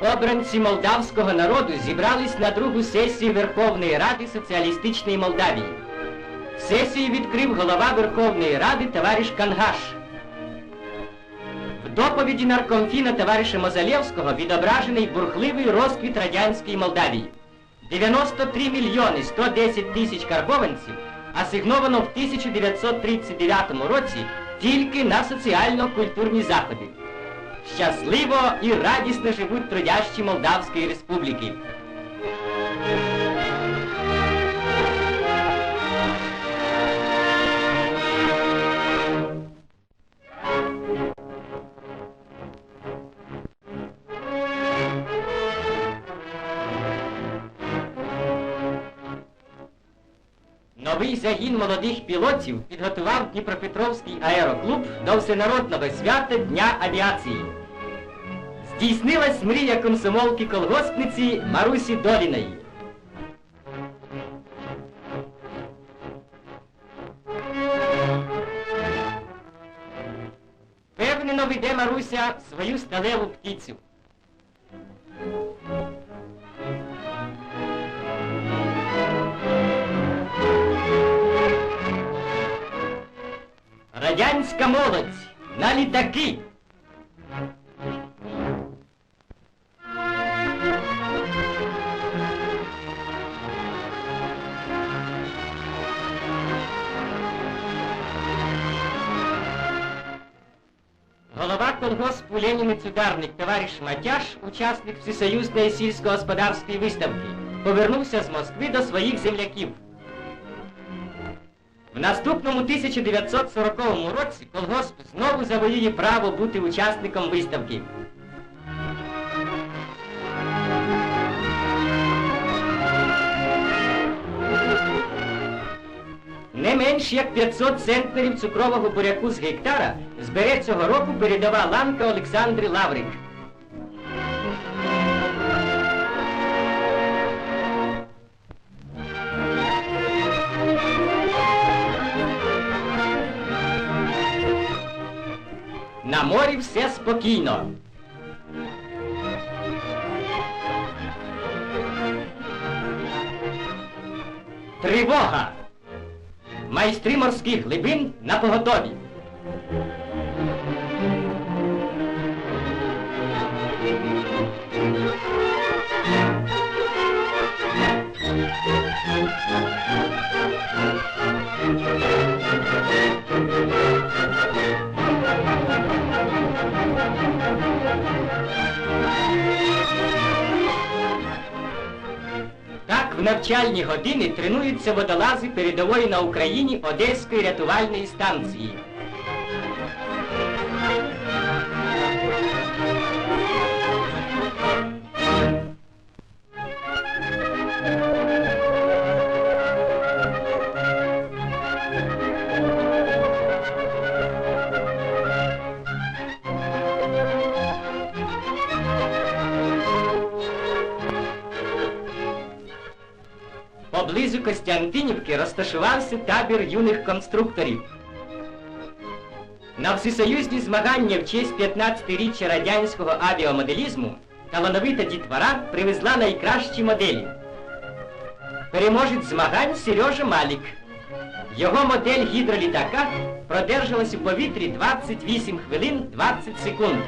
Обранці молдавського народу зібрались на другу сесію Верховної Ради Соціалістичної Молдавії. Сесію відкрив голова Верховної Ради товариш Кангаш. В доповіді наркомфіна товариша Мозалєвського відображений бурхливий розквіт радянської Молдавії. 93 мільйони 110 тисяч карбованців асигновано в 1939 році тільки на соціально-культурні заходи. Щасливо і радісно живуть трудящі Молдавської Республіки. Новий загін молодих пілотів підготував Дніпропетровський аероклуб до всенародного свята Дня авіації. Здійснилась мрія комсомолки колгоспниці Марусі Доліної. Певнено веде Маруся свою сталеву птицю. Радянська молодь на літаки. Голова колгоспу Ленінець ударник товариш Матяш, учасник Всесоюзної сільськогосподарської виставки, повернувся з Москви до своїх земляків. В наступному 1940 році колгосп знову завоює право бути учасником виставки. Не менш як 500 центнерів цукрового буряку з гектара збере цього року передова ланка Олександри Лаврик. Спокійно. Тривога! Майстри морських глибин на поготові. В навчальні години тренуються водолази передової на Україні Одеської рятувальної станції. Поблизу Костянтинівки розташувався табір юних конструкторів. На всесоюзні змагання в честь 15-річчя радянського авіамоделізму талановита дітвора привезла найкращі моделі. Переможець змагань Сережа Малік. Його модель гідролітака продержалась у повітрі 28 хвилин 20 секунд.